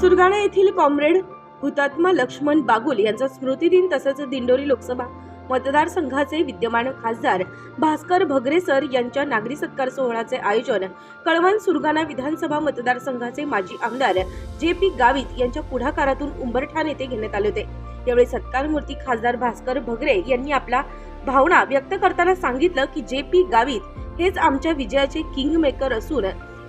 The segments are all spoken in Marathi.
सुरगाणा येथील कॉम्रेड हुतात्मा लक्ष्मण बागुल यांचा स्मृतिदिन तसंच दिंडोरी लोकसभा मतदारसंघाचे विद्यमान खासदार भास्कर भगरे सर यांच्या नागरी सत्कार सोहळ्याचे आयोजन कळवण सुरगाणा विधानसभा मतदारसंघाचे माजी आमदार जे पी गावित यांच्या पुढाकारातून उंबरठाण येथे घेण्यात आले होते. यावेळी सत्कारमूर्ती खासदार भास्कर भगरे यांनी आपला भावना व्यक्त करताना सांगितलं की जे पी गावित हेच आमच्या विजयाचे किंग मेकर असून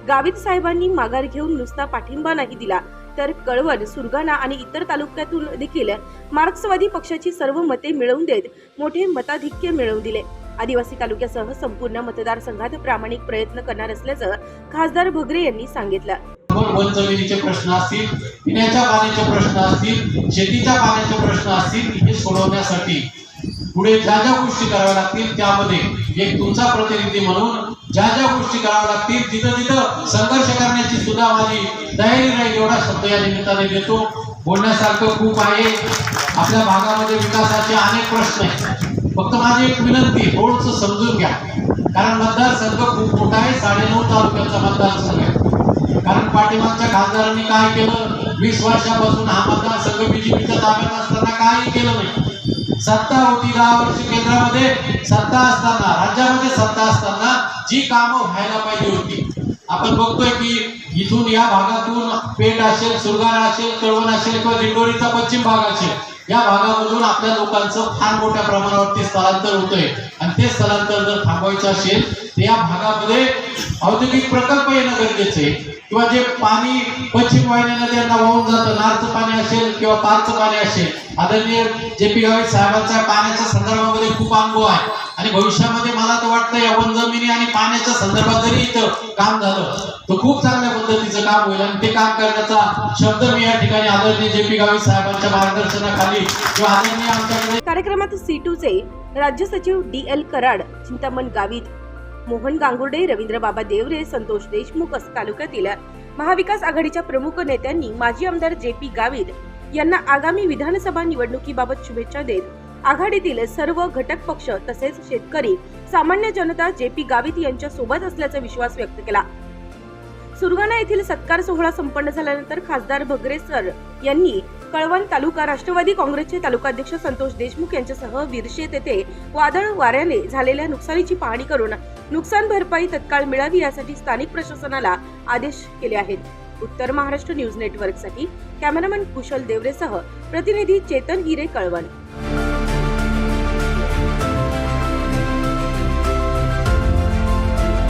गावित साहेबांनी माघार घेऊन नुसता पाठिंबा नाही दिला. तर कळवण सुरगाणा आणि इतर तालुक्यातून देखील मार्क्सवादी पक्षाची सर्व मते मिळवून देत मोठे मताधिक्य मिळवून दिले. आदिवासी तालुक्यासह संपूर्ण मतदारसंघात प्रामाणिक प्रयत्न करणार असल्याचं खासदार भगरे यांनी सांगितलं. वन जमिनीचे प्रश्न असतील पिण्याच्या पाण्याचे प्रश्न असतील शेतीच्या पाण्याचे प्रश्न असतील हे सोडवण्यासाठी पुढे ज्या ज्या गोष्टी कराव्या लागतील त्यामध्ये एक तुमचा प्रतिनिधी म्हणून ज्या ज्या गोष्टी कराव्या लागतील तिथं तिथं संघर्ष करण्याची सुद्धा माझी तयारी राहील एवढा शब्द या निमित्ताने देतो. बोलण्यासारखं खूप आहे. आपल्या भागामध्ये विकासाचे अनेक प्रश्न आहेत. फक्त माझी एक विनंती आहे, थोडंसं समजून घ्या. कारण मतदारसंघ खूप मोठा आहे साडेनऊ तालुक्याचा मतदारसंघ आहे. कारण पाठीमागच्या खासदारांनी काय केलं? वीस वर्षापासून हा मतदारसंघ बीजेपीच्या ताब्यात असताना काही केलं नाही. सत्ता होती दहा वर्ष केंद्रामध्ये सत्ता असताना राज्यामध्ये सत्ता असताना जी कामं व्हायला पाहिजे होती. आपण बघतोय की इथून या भागातून पेठ असेल सुरगाणा असेल कळवण असेल किंवा दिंडोरीचा पश्चिम भाग असेल या भागामधून आपल्या लोकांचं फार मोठ्या प्रमाणावरती स्थलांतर होतंय. आणि ते स्थलांतर जर थांबवायचं असेल तर या भागामध्ये औद्योगिक प्रकल्प येणं गरजेचं आहे. किंवा जे पाणी पश्चिम वाहिनी नद्यांना वाहून जातं नारचं पाणी असेल किंवा पारचं पाणी असेल. आदरणीय जे पी गावित साहेबांच्या पाण्याच्या संदर्भामध्ये खूप अनुभव आहे. आणि भविष्यामध्ये मला तर वाटतं या वन जमिनी आणि पाण्याच्या संदर्भात जरी इथं काम झालं तर खूप चांगल्या पद्धतीचं काम होईल. आणि ते काम करण्याचा शब्द मी या ठिकाणी आदरणीय जे पी गावी साहेबांच्या मार्गदर्शनाखाली किंवा आदरणीय आमच्याकडे कार्यक्रमात सी टूचे राज्य सचिव डी एल कराड चिंतामण गावित मोहन गांगुर्डे रवींद्र बाबा देवरे संतोष देशमुख तालुक्यातील महाविकास आघाडीच्या प्रमुख नेत्यांनी माजी आमदार जे पी गावित यांना आगामी विधानसभा निवडणुकीबाबत शुभेच्छा देत आघाडीतील सर्व घटक पक्ष तसेच शेतकरी सामान्य जनता जे पी गावित यांच्या सोबत असल्याचा विश्वास व्यक्त केला. सुरगाणा येथील सत्कार सोहळा संपन्न झाल्यानंतर खासदार भगरे सर यांनी कळवण तालुका राष्ट्रवादी काँग्रेसचे तालुकाध्यक्ष संतोष देशमुख यांच्यासह विरशेत येथे वादळ वाऱ्याने झालेल्या नुकसानीची पाहणी करून नुकसान भरपाई तत्काळ मिळावी यासाठी स्थानिक प्रशासनाला आदेश केले आहेत. उत्तर महाराष्ट्र न्यूज नेटवर्कसाठी कॅमेरामन कुशल देवरेसह प्रतिनिधी चेतन हिरे कळवण.